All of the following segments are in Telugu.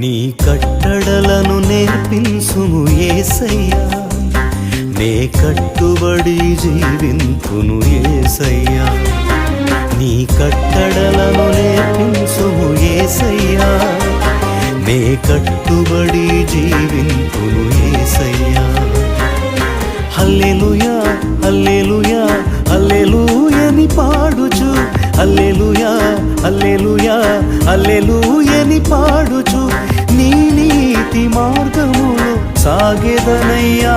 నీ కట్టడలను నేర్పించును ఏసయ్యా. నే కట్టుబడి జీవింతును ఏసయ్యా. నీ కట్టడలను నేర్పించును ఏసయ్యా. నే కట్టుబడి జీవింతును ఏసయ్యా. హల్లెలుయా హల్లెలూయా హల్లెలూయని పాడుచు. హల్లెలూయా హల్లెలూయా హల్లెలూయని పాడుచు. నీతి మార్గములో సాగెదనయ్యా.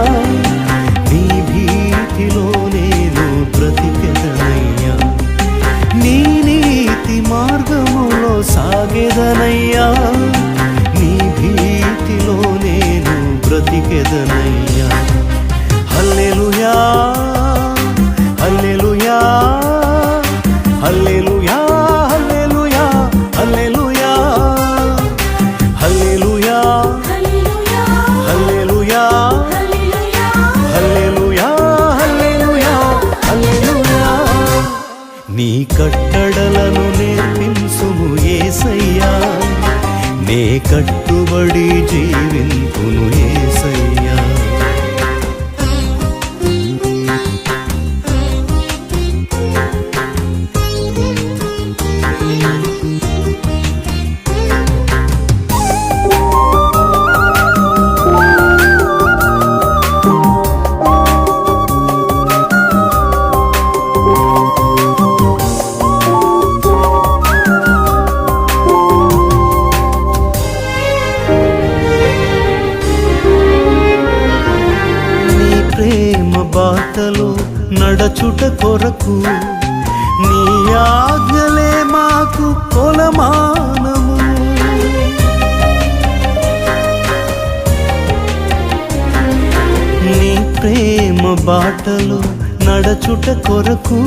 నీ భీతిలో నేను బ్రతికెదనయ్యా. నీ నీతి మార్గములో సాగెదనయ్యా. నీ భీతిలో నేను బ్రతికెదనయ్యా. హల్లెలూయా. కట్టడలను నేర్పించుము ఏసయ్యా. నే కట్టుబడి జీవింపును ఏసయ్యా. నడచుట కొరకు నీ ఆజ్ఞలే మాకు కొలమానము. నీ ప్రేమ బాటలు నడచుట కొరకు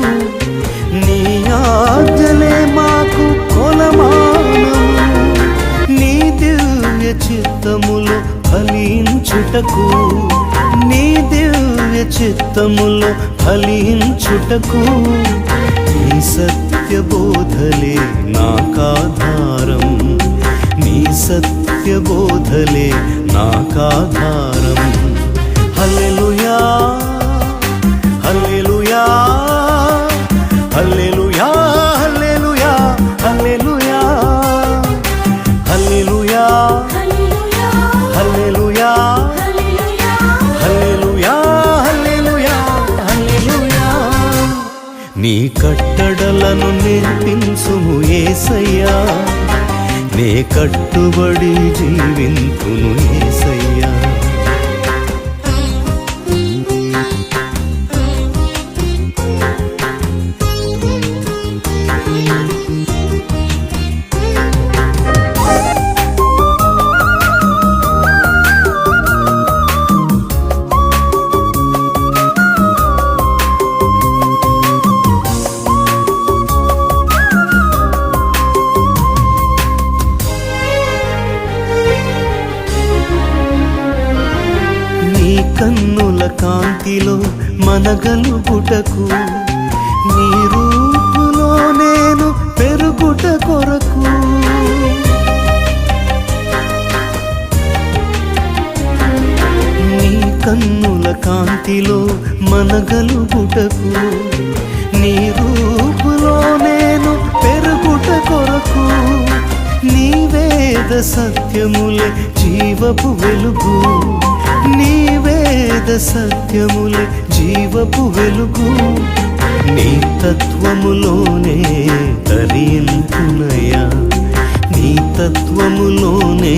నీ ఆజ్ఞలే మాకు కొలమానము. నీ దివ్య చిత్తములు ఫలించుటకు నీ దివ్య దివ్య చిత్తములో ఫలించుటకు నీ సత్య సత్యబోధలే నాకాధారం. నీ సత్య సత్యబోధలే నాకాధారం. నీ కట్టడలను నేర్పించుము ఏసయ్యా. నే కట్టుబడి జీవింతును ఏసయ్యా. కన్నుల కాంతిలో మనగలుగుటకు నీ రూపులో నేను పెరుగుట కొరకు. నీ కన్నుల కాంతిలో మనగలుగుటకు నీ రూపులో నేను పెరుగుట కొరకు. నీ వేద సత్యములే జీవపు వెలుగు నీ వేద సత్యములే జీవపు వెలుగు నీ తత్వములోనే తరింతునయా నీ తత్వములోనే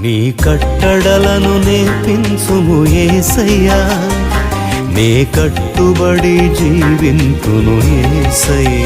నీ కట్టడలను నేర్పించుము ఏసయ్యా. నీ కట్టుబడి జీవింతును ఏసయ్యా.